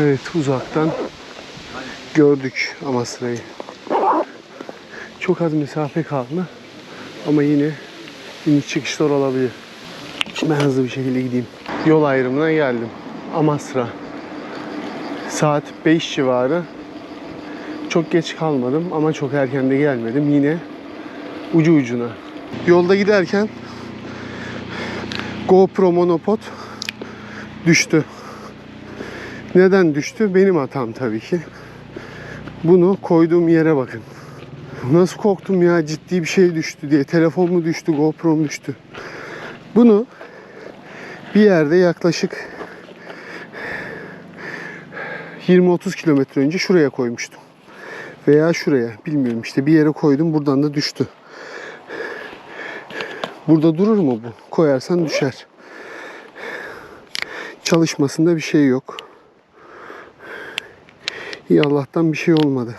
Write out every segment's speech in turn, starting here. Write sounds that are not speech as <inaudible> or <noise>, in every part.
Evet uzaktan gördük Amasra'yı. Çok az mesafe kaldı ama yine iniş çıkışlar olabilir. Ben hızlı bir şekilde gideyim. Yol ayrımına geldim. Amasra. Saat 5 civarı. Çok geç kalmadım ama çok erken de gelmedim. Yine ucu ucuna. Yolda giderken GoPro monopod düştü. Neden düştü? Benim hatam tabii ki. Bunu koyduğum yere bakın. Nasıl korktum ya ciddi bir şey düştü diye. Telefon mu düştü, GoPro mu düştü. Bunu bir yerde yaklaşık 20-30 kilometre önce şuraya koymuştum. Veya şuraya bilmiyorum işte bir yere koydum buradan da düştü. Burada durur mu bu? Koyarsan düşer. Çalışmasında bir şey yok. İyi Allah'tan bir şey olmadı.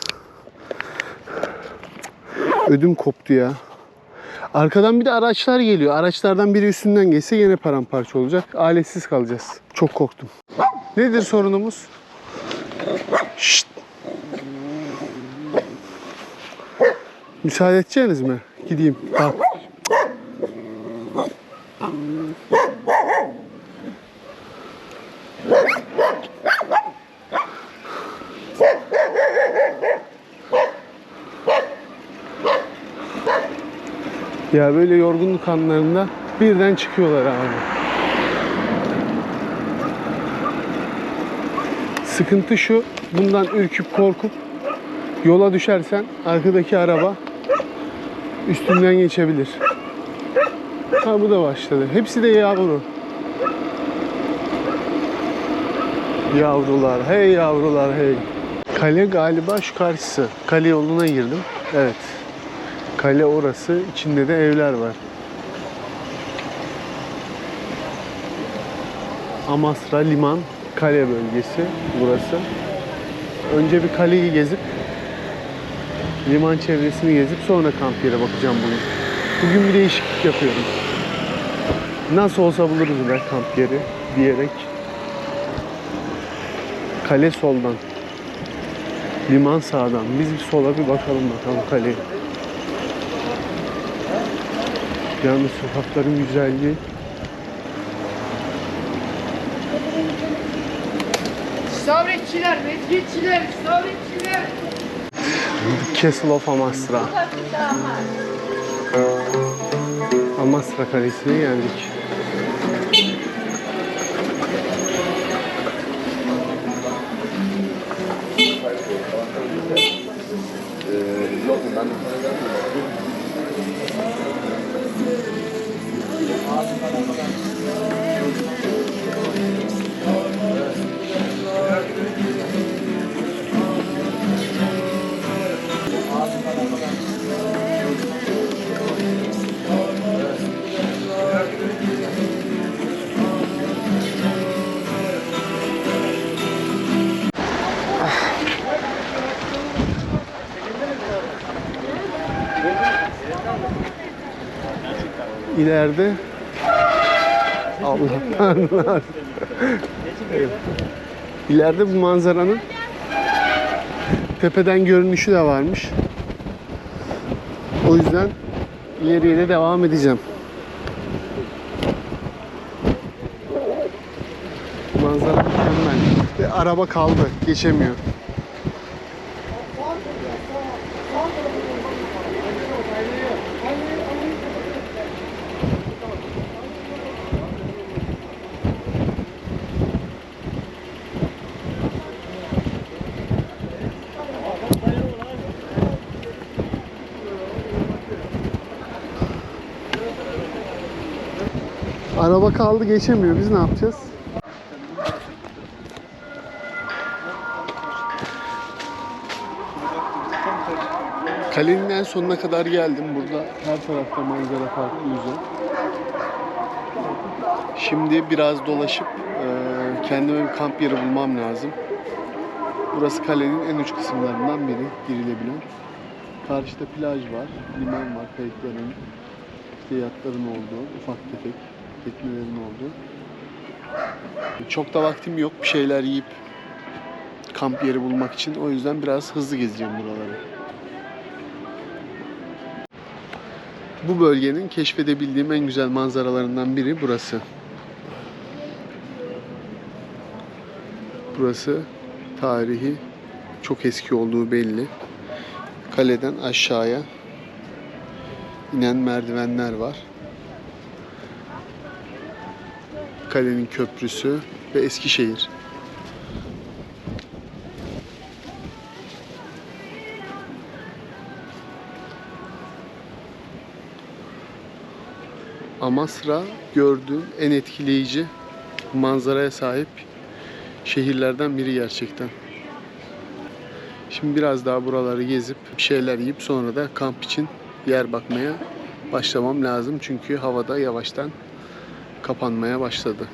Ödüm koptu ya. Arkadan bir de araçlar geliyor. Araçlardan biri üstünden geçse yine paramparça olacak. Aletsiz kalacağız. Çok korktum. Nedir sorunumuz? Şşt. Müsaade edeceğiniz mi? Gideyim. Bak. Ya böyle yorgunluk anlarında birden çıkıyorlar abi. Sıkıntı şu, bundan ürküp korkup yola düşersen arkadaki araba üstünden geçebilir. Ha bu da başladı. Hepsi de yavru. Yavrular, hey yavrular hey. Kale galiba şu karşısı. Kale yoluna girdim. Evet. Kale orası. İçinde de evler var. Amasra Liman Kale bölgesi burası. Önce bir kaleyi gezip liman çevresini gezip sonra kamp yere bakacağım bugün. Bugün bir değişiklik yapıyorum. Nasıl olsa buluruz be kamp yeri diyerek. Kale soldan. Liman sağdan. Biz bir sola bir bakalım bakalım kaleye. Yalnız sokakların güzelliği. Sabretçiler, mezgitçiler, sabretçiler. Castle of Amasra. Amasra Kalesi'ne geldik. İleride Allah. Evet. İleride bu manzaranın tepeden görünüşü de varmış. O yüzden ileriye de devam edeceğim. Manzara mükemmel. Ve araba kaldı. Geçemiyor. Araba kaldı geçemiyor. Biz ne yapacağız? Kalenin en sonuna kadar geldim. Burada her tarafta manzara farklı güzel. Şimdi biraz dolaşıp e, kendime bir kamp yeri bulmam lazım. Burası kalenin en uç kısımlarından biri girilebilir. Karşıda plaj var, liman var, kayıkların, işte yatların olduğu, ufak tefek teknelerin olduğu. Çok da vaktim yok bir şeyler yiyip kamp yeri bulmak için. O yüzden biraz hızlı gezeceğim buraları. Bu bölgenin keşfedebildiğim en güzel manzaralarından biri burası. Burası tarihi çok eski olduğu belli. Kaleden aşağıya inen merdivenler var. Kalenin köprüsü ve Eskişehir. Amasra gördüğüm en etkileyici manzaraya sahip şehirlerden biri gerçekten. Şimdi biraz daha buraları gezip bir şeyler yiyip sonra da kamp için yer bakmaya başlamam lazım. Çünkü havada yavaştan kapanmaya başladı.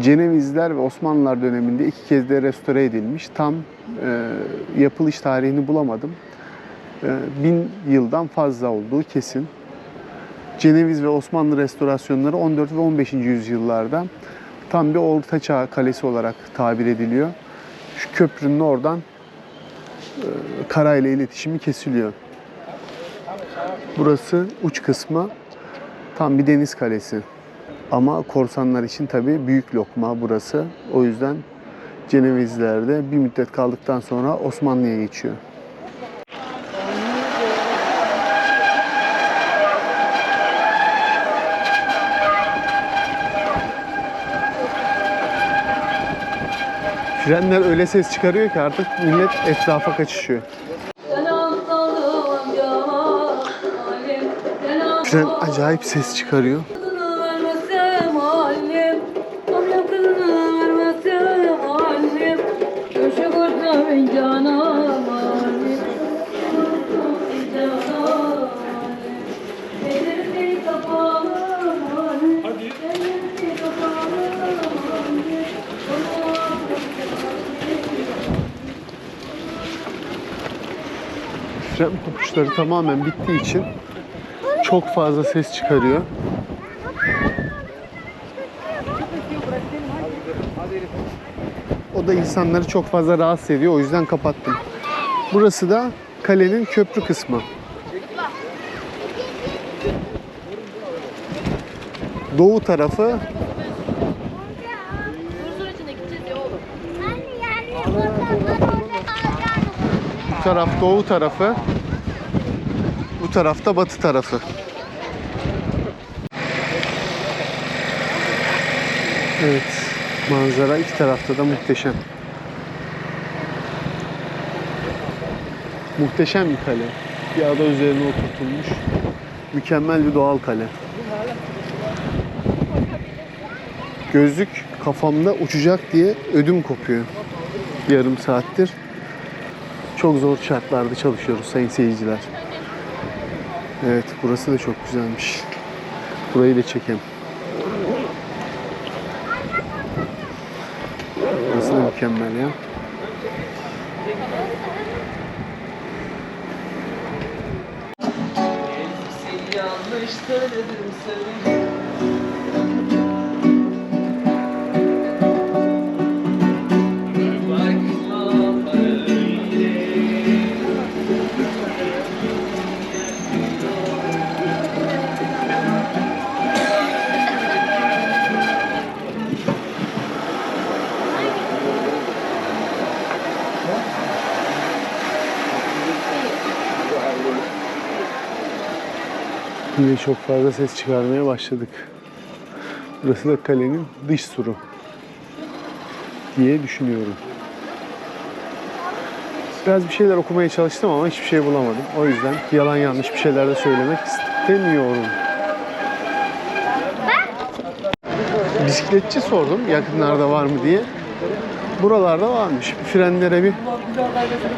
Cenevizler ve Osmanlılar döneminde iki kez de restore edilmiş. Tam e, yapılış tarihini bulamadım. E, bin yıldan fazla olduğu kesin. Ceneviz ve Osmanlı restorasyonları 14 ve 15. yüzyıllarda tam bir Orta Çağ kalesi olarak tabir ediliyor. Şu köprünün oradan e, karayla iletişimi kesiliyor. Burası uç kısmı tam bir deniz kalesi. Ama korsanlar için tabii büyük lokma burası. O yüzden Cenevizler de bir müddet kaldıktan sonra Osmanlı'ya geçiyor. Frenler öyle ses çıkarıyor ki artık millet etrafa kaçışıyor. Fren acayip ses çıkarıyor. Kopuşları tamamen bittiği için çok fazla ses çıkarıyor. O da insanları çok fazla rahatsız ediyor. O yüzden kapattım. Burası da kalenin köprü kısmı. Doğu tarafı bu taraf doğu tarafı. Tarafta batı tarafı. Evet. Manzara iki tarafta da muhteşem. Muhteşem bir kale. Bir ada üzerine oturtulmuş. Mükemmel bir doğal kale. Gözlük kafamda uçacak diye ödüm kopuyor. Yarım saattir. Çok zor şartlarda çalışıyoruz sayın seyirciler. Evet burası da çok güzelmiş. Burayı da çekelim. Burası da mükemmel ya. Yanlış söyledim seni. Yine çok fazla ses çıkarmaya başladık. Burası da kalenin dış suru diye düşünüyorum. Biraz bir şeyler okumaya çalıştım ama hiçbir şey bulamadım. O yüzden yalan yanlış bir şeyler de söylemek istemiyorum. Bisikletçi sordum yakınlarda var mı diye. Buralarda varmış. Frenlere bir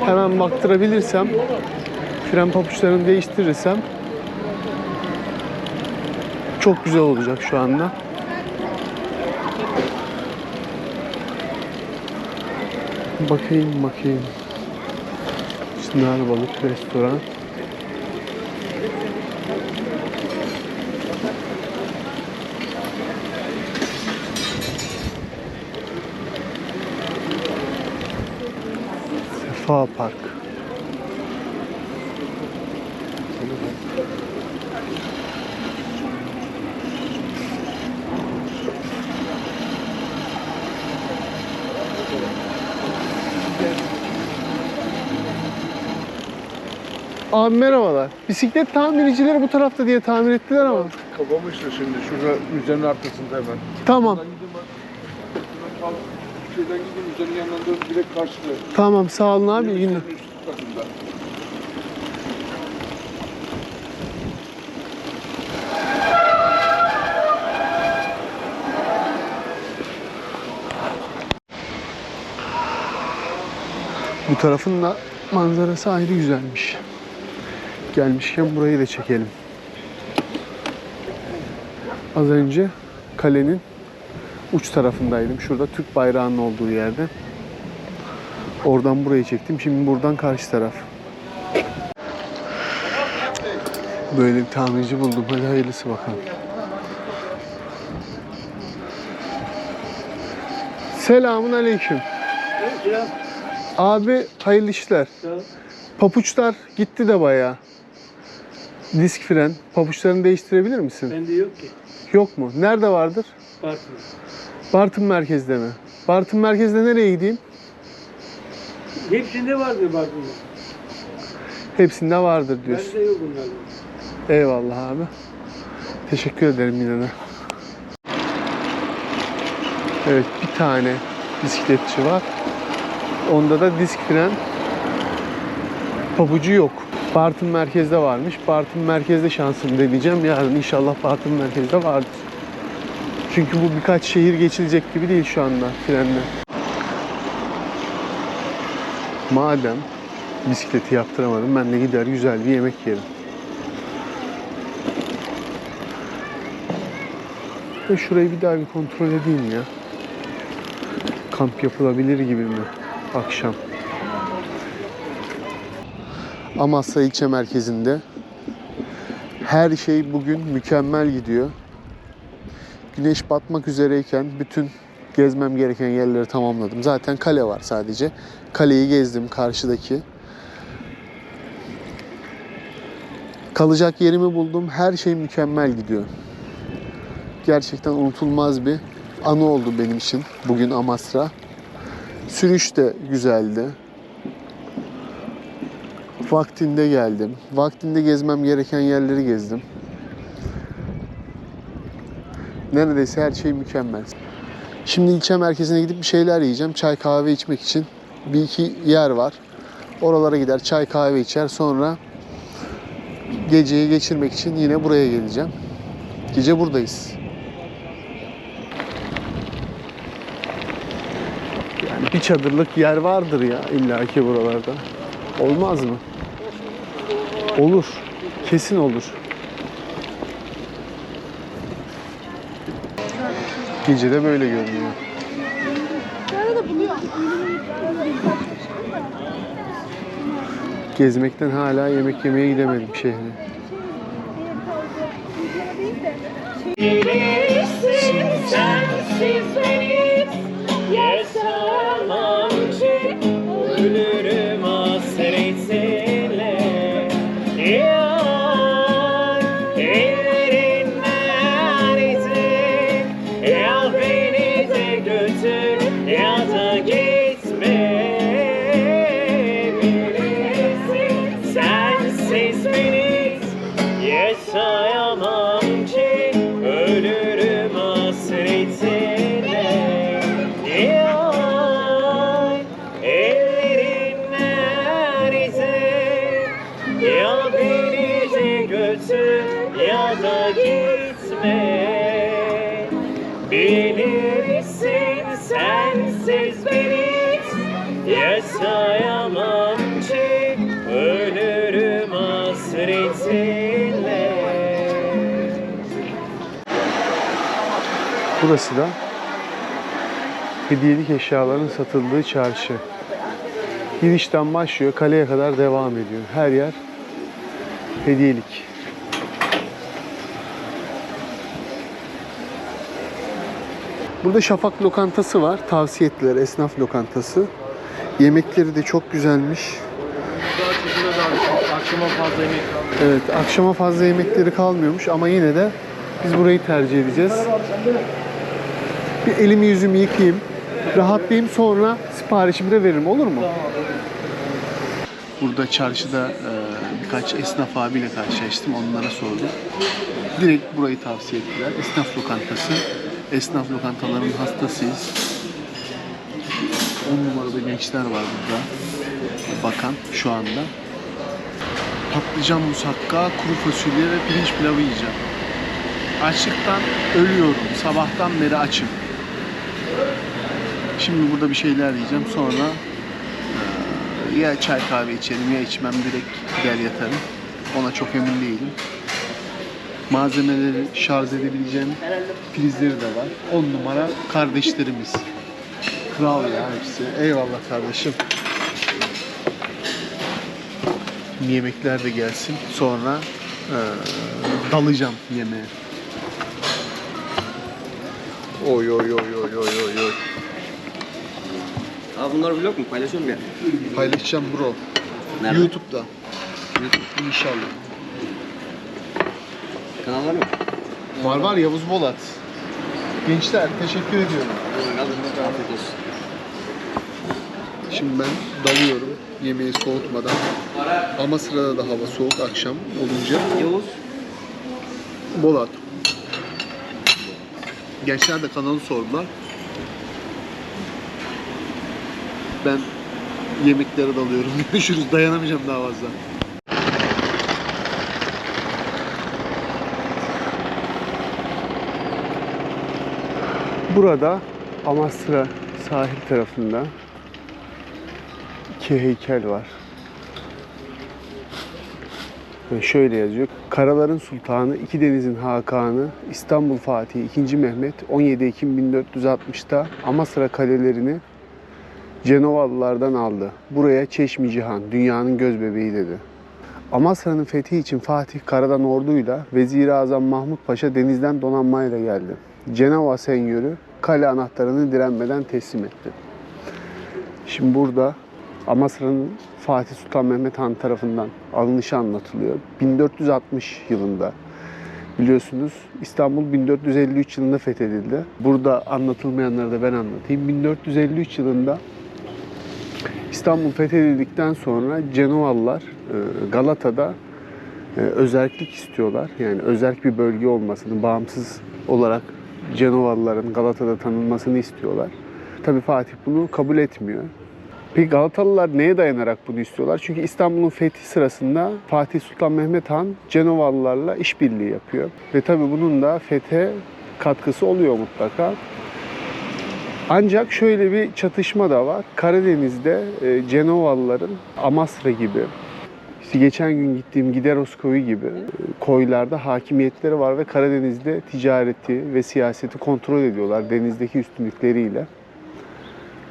hemen baktırabilirsem, fren papuçlarını değiştirirsem çok güzel olacak şu anda. Bakayım bakayım. Çınar Balık Restoran. Sefa Park. Abi merhabalar. Bisiklet tamircileri bu tarafta diye tamir ettiler ama. Kapamıştır şimdi şurada müzenin arkasında hemen. Tamam, Buradan gidin bak. Buradan kal. Şeyden gidin müzenin yanından dön direkt karşıda. tamam sağ olun abi. iyi günler. Müzenin üst katında. Bu tarafın da manzarası ayrı güzelmiş. Gelmişken burayı da çekelim. Az önce kalenin uç tarafındaydım. Şurada Türk bayrağının olduğu yerde. Oradan burayı çektim. Şimdi buradan karşı taraf. Böyle bir tamirci buldum. Hadi hayırlısı bakalım. Selamun aleyküm. Abi hayırlı işler. Papuçlar gitti de bayağı. Disk fren. Papuçlarını değiştirebilir misin? Bende yok ki. Yok mu? Nerede vardır? Bartın. Bartın merkezde mi? Bartın merkezde nereye gideyim? Hepsinde vardır Bartın'da. Hepsinde vardır diyorsun. Bende yok bunlardan. Eyvallah abi. Teşekkür ederim yine de. Evet bir tane bisikletçi var. Onda da disk fren pabucu yok. Bartın merkezde varmış. Bartın merkezde şansımı deneyeceğim. Yarın inşallah Bartın merkezde vardır. Çünkü bu birkaç şehir geçilecek gibi değil şu anda frenle. Madem bisikleti yaptıramadım ben de gider güzel bir yemek yerim. Ve şurayı bir daha bir kontrol edeyim ya. Kamp yapılabilir gibi mi? Akşam. Amasya ilçe merkezinde. Her şey bugün mükemmel gidiyor. Güneş batmak üzereyken bütün gezmem gereken yerleri tamamladım. Zaten kale var sadece. Kaleyi gezdim karşıdaki. Kalacak yerimi buldum. Her şey mükemmel gidiyor gerçekten unutulmaz bir anı oldu benim için bugün Amasra. Sürüş de güzeldi. Vaktinde geldim. Vaktinde gezmem gereken yerleri gezdim. Neredeyse her şey mükemmel. Şimdi ilçe merkezine gidip bir şeyler yiyeceğim. Çay kahve içmek için bir iki yer var. Oralara gider çay kahve içer. Sonra geceyi geçirmek için yine buraya geleceğim. Gece buradayız. Yani bir çadırlık yer vardır ya illaki buralarda. Olmaz mı? Olur. Kesin olur. Gece de böyle görünüyor. Gezmekten hala yemek yemeye gidemedim şehre. Bilirsin sensiz Burası da hediyelik eşyaların satıldığı çarşı. Girişten başlıyor, kaleye kadar devam ediyor. Her yer hediyelik. Burada Şafak lokantası var. Tavsiye esnaf lokantası. Yemekleri de çok güzelmiş. Akşama fazla yemek kalmıyor. Evet, akşama fazla yemekleri kalmıyormuş ama yine de biz burayı tercih edeceğiz. Bir elimi yüzümü yıkayayım, rahatlayayım sonra siparişimi de veririm olur mu? Burada çarşıda e, birkaç esnaf abiyle karşılaştım, onlara sordum. Direkt burayı tavsiye ettiler. Esnaf lokantası. Esnaf lokantalarının hastasıyız. 10 numarada gençler var burada. Bakan şu anda patlıcan musakka, kuru fasulye ve pirinç pilavı yiyeceğim. Açlıktan ölüyorum. Sabahtan beri açım. Şimdi burada bir şeyler yiyeceğim. Sonra eee, ya çay kahve içerim ya içmem direkt gider yatarım. Ona çok emin değilim. Malzemeleri şarj edebileceğim prizleri de var. 10 numara kardeşlerimiz. Kral ya hepsi. Eyvallah kardeşim. Yemekler de gelsin. Sonra eee, dalacağım yemeğe. Oy oy oy oy oy oy oy. Abi bunlar vlog mu? Paylaşıyor mu ya? Paylaşacağım bro. Nerede? YouTube'da. YouTube inşallah. Kanal var mı? Var var Yavuz Bolat. Gençler teşekkür ediyorum. Afiyet olsun. Şimdi ben dalıyorum yemeği soğutmadan. Ama sırada da hava soğuk akşam olunca. Yavuz. Bolat. Gençler de kanalı sordular. Ben yemeklere dalıyorum. <laughs> Görüşürüz. Dayanamayacağım daha fazla. Burada Amasra sahil tarafında iki heykel var. Şöyle yazıyor. Karaların Sultanı, iki denizin Hakanı, İstanbul Fatihi 2. Mehmet 17 Ekim 1460'da Amasra kalelerini Cenovalılardan aldı. Buraya Çeşmi Cihan, dünyanın göz bebeği dedi. Amasra'nın fethi için Fatih karadan orduyla Vezir-i Azam Mahmut Paşa denizden donanmayla geldi. Cenova senyörü kale anahtarını direnmeden teslim etti. Şimdi burada Amasra'nın Fatih Sultan Mehmet Han tarafından alınışı anlatılıyor. 1460 yılında biliyorsunuz İstanbul 1453 yılında fethedildi. Burada anlatılmayanları da ben anlatayım. 1453 yılında İstanbul fethedildikten sonra Cenovalılar e, Galata'da e, özerklik istiyorlar. Yani özerk bir bölge olmasını, bağımsız olarak Cenovalıların Galata'da tanınmasını istiyorlar. Tabii Fatih bunu kabul etmiyor. Peki Galatalılar neye dayanarak bunu istiyorlar? Çünkü İstanbul'un fethi sırasında Fatih Sultan Mehmet Han Cenovalılarla işbirliği yapıyor. Ve tabii bunun da fethe katkısı oluyor mutlaka. Ancak şöyle bir çatışma da var. Karadeniz'de e, Cenovalıların Amasra gibi, işte geçen gün gittiğim Gideros koyu gibi e, koylarda hakimiyetleri var ve Karadeniz'de ticareti ve siyaseti kontrol ediyorlar denizdeki üstünlükleriyle.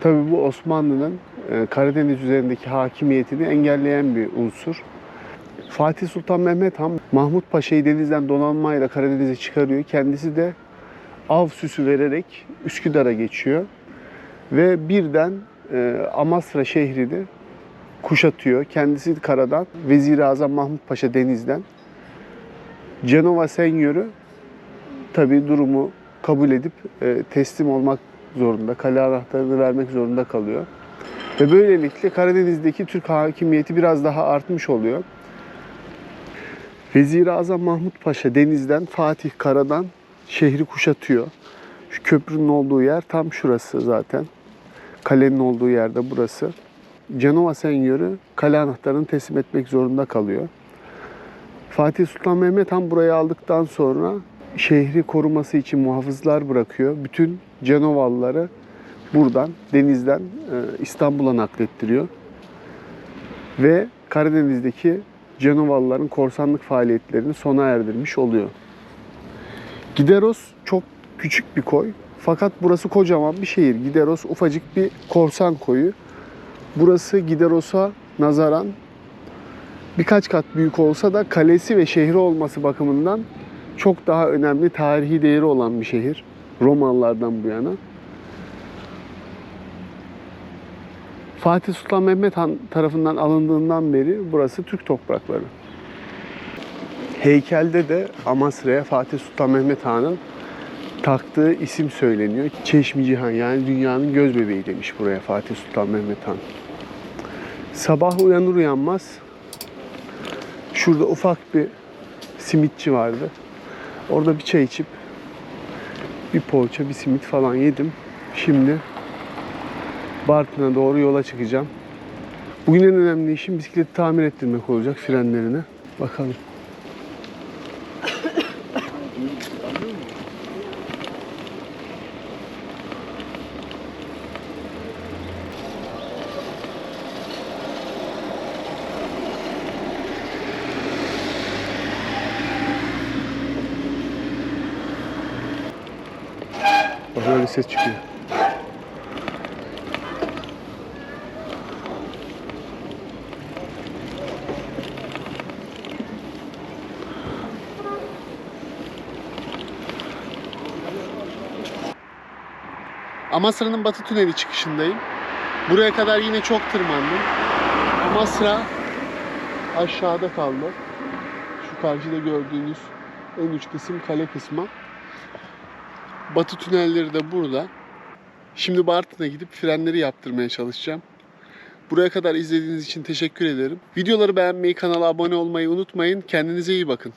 Tabii bu Osmanlı'nın e, Karadeniz üzerindeki hakimiyetini engelleyen bir unsur. Fatih Sultan Mehmet Han Mahmut Paşa'yı denizden donanmayla Karadeniz'e çıkarıyor. Kendisi de av süsü vererek Üsküdar'a geçiyor. Ve birden e, Amasra şehrini kuşatıyor. Kendisi karadan, Vezir-i Azam Mahmut Paşa denizden. Cenova Senyörü tabii durumu kabul edip e, teslim olmak zorunda, kale anahtarını vermek zorunda kalıyor. Ve böylelikle Karadeniz'deki Türk hakimiyeti biraz daha artmış oluyor. Vezir-i Azam Mahmut Paşa denizden, Fatih karadan şehri kuşatıyor. Şu köprünün olduğu yer tam şurası zaten. Kalenin olduğu yerde burası. Cenova Senyörü kale anahtarını teslim etmek zorunda kalıyor. Fatih Sultan Mehmet Han burayı aldıktan sonra şehri koruması için muhafızlar bırakıyor. Bütün Cenovalıları buradan denizden e, İstanbul'a naklettiriyor. Ve Karadeniz'deki Cenovalıların korsanlık faaliyetlerini sona erdirmiş oluyor. Gideros çok küçük bir koy. Fakat burası kocaman bir şehir. Gideros ufacık bir korsan koyu. Burası Gideros'a nazaran birkaç kat büyük olsa da kalesi ve şehri olması bakımından çok daha önemli tarihi değeri olan bir şehir. Romalılardan bu yana. Fatih Sultan Mehmet Han tarafından alındığından beri burası Türk toprakları. Heykelde de Amasra'ya Fatih Sultan Mehmet Han'ın taktığı isim söyleniyor. Çeşmi Cihan yani dünyanın göz bebeği demiş buraya Fatih Sultan Mehmet Han. Sabah uyanır uyanmaz şurada ufak bir simitçi vardı. Orada bir çay içip bir poğaça, bir simit falan yedim. Şimdi Bartın'a doğru yola çıkacağım. Bugün en önemli işim bisikleti tamir ettirmek olacak frenlerini. Bakalım. Bak öyle ses çıkıyor. Amasra'nın batı tüneli çıkışındayım. Buraya kadar yine çok tırmandım. Amasra aşağıda kaldı. Şu karşıda gördüğünüz en uç kısım kale kısmı. Batı tünelleri de burada. Şimdi Bartın'a gidip frenleri yaptırmaya çalışacağım. Buraya kadar izlediğiniz için teşekkür ederim. Videoları beğenmeyi, kanala abone olmayı unutmayın. Kendinize iyi bakın.